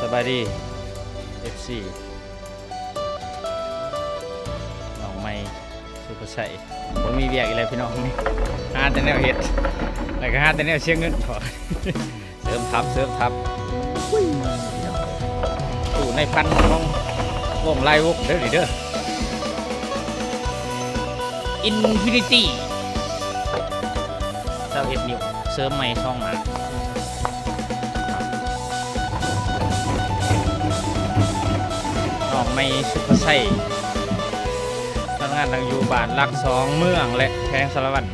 สบายดี FC น้องไม่สุภาชัยผมมีเบียกอีกแล้วพี่น้องนี่หาแต่แนวเห็ดแล้วก็หาแต่แนวเชียงเงินพอเสริมทับเสริมทับตู้ในพันน้องวงไล่วงเด้อเด้อ Infinity เจ้าเห็ดนิวเสริมไม่ช่องมา ไม่สุภาชัยทำงานทางอยู่บ้านรักสองเมืองและแพงสารวัตร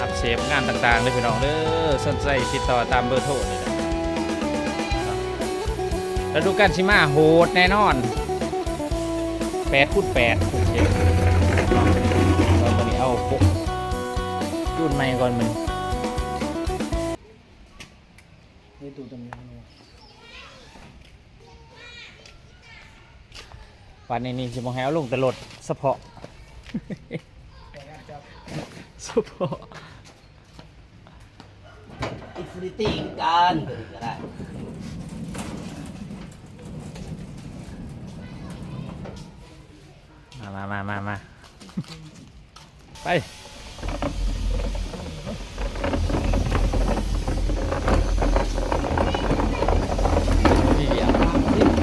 อัพเสพงานต่างๆเลยพี่น้องเด้อสนใจติดต่อตามเบอร์โทรนี่แหละแล้วดูกันชิมาโหดแน่นอน8คูณ8โอเคเราตอนนี้เอาปุ๊บรุ่นใหม่ก่อนมันนี่ตูตำนาน วะวันนี้นี่สิมองให้เอาลงแต่รถเฉพาะแต่งานจับเฉพาะอินฟินิตี้กันก็ได้มามามามามาไป นี่เดียว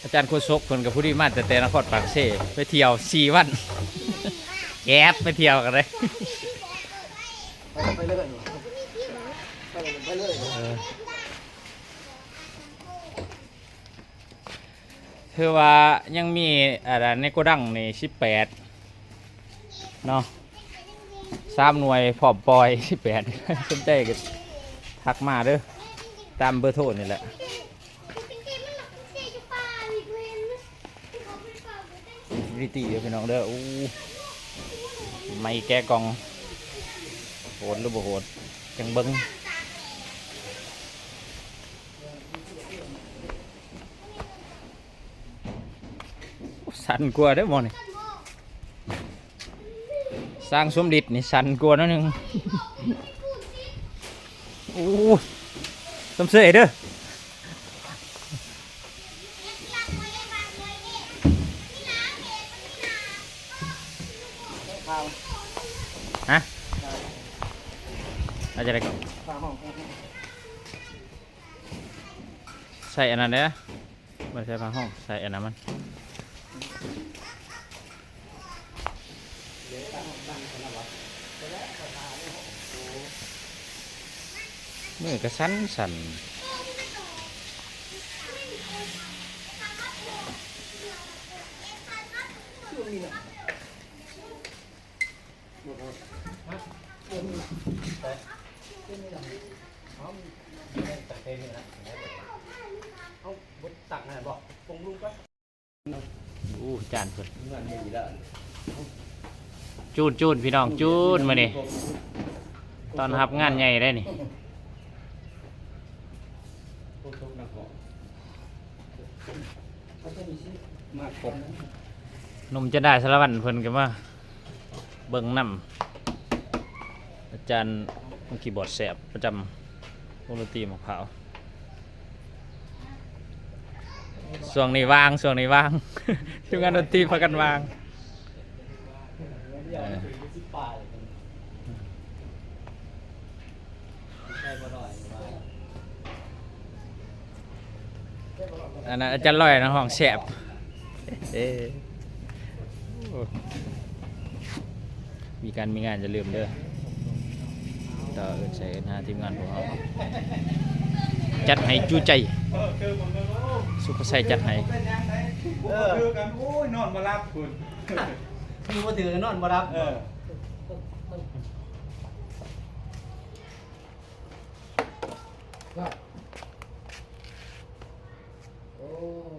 อา จารย์โคศกคนกับผู้ที่มาแต่แต่นครปากเซ่ไปเที่ยวสี่วันแกบไปเที่ยวกันเลยไปเรื่อยไปเรื่อยคือว่ายังมีอะไรในโกดังในสิบแปดเนาะสามหน่วยพร้อมปล่อยสิบแปดสนใจก็ทักมาเด้อตามเบอร์โทรนี่แหละิตีเด้อพี่น้องเด้ออู้ไม่แก้กองโหดหรือบ่โหดจังเบิ้งสันกลัวาเด้อหมอนี่สร้างสมดิดนี่สันกลัวนิดนึงโอ้สมเสยเด้อ ข้าว ฮะอาจจะได้ก่อน ข้าวห้อง ใส่อันนั้นเด้อไม่ใช่ผ้าห้องใส่อันนั้นมันมือก็สั่นสั่น เอาบดตักนั่นบอกปรุงลูกก็อู้จานเพิ่นเงินมีแล้วจูนจูนพี่น้องจูนมานี่ตอนรับงานใหญ่ได้นี่นุ่มจะได้สารวัตรเพิ่นกันว่าเบิ่งนำอาจารย์มังคีย์บอร์ดแสบประจำ วงดนตรีหมะพร้าวช่วงนี้ว่างช่วงนี้ว่าง ทีมงานดนตรีพากันว่างอันนั้นอาจารย์ลอยนะห้องแสบมีการมีงานจะลืมเด้อ ต่อเอินใส่เอินหาทีมงานของเราจัดให้จูใจ สุภาชัยจัดให้เออคือกันโอ้ยนอนมารับคุณมีมาถือกันนอนบ่รับเออว่าโอ้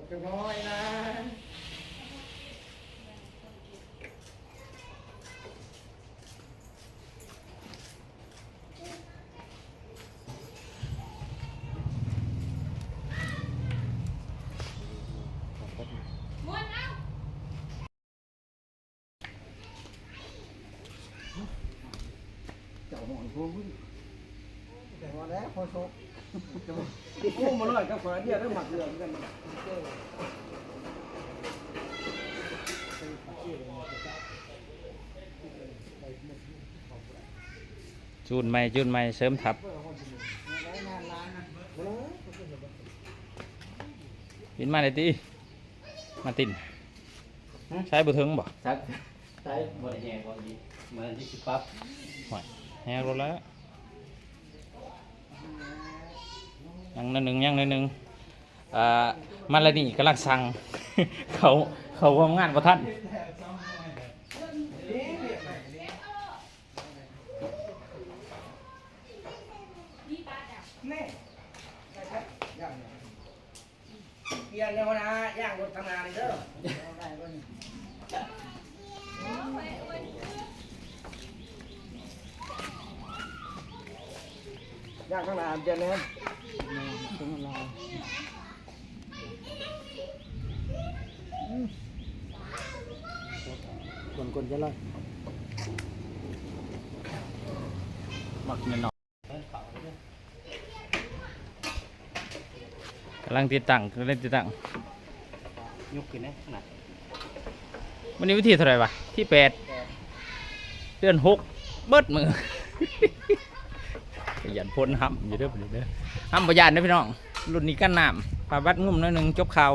เป็นน้อยนะ เจ้าหแต่ว่าแล้วพอโชคโอ้มาเลยกับฝาเดียวแล้วหมักเหลือกันจูนใหม่จูนใหม่เสริมทับบินมาเลยตีมาตินใช้บุถึงบ่ชักใช้บริแหงก่อนดีมาที่ปั๊บ แฮงรถแล้วยังนิดหนึ่งยังนิดหนึ่งอ่ามาแล้วนี่กำลังสั่ง เขาเขาทำงานประทันเปลี่ยนเลยนะย่างรถทำงานเลยเด้อ ย่างข้างหน้าเจนเนมข้างหน้าคนคนจะไล่หมักเงินหน่อยกำลังติดตั้งกำลังติดตั้งยกขึ้นนะขนาดวันนี้วิธีเท่าไหร่วะที่แปดเดือนหกเบิดมือ ขยันพ้นห้ำอยู่เด้อเด้อเด้อห้ำประหยัดนะพี่น้องรุ่นนี้กันน้ำปลาบัดงุ่มน้อยหนึ่งจบข่าว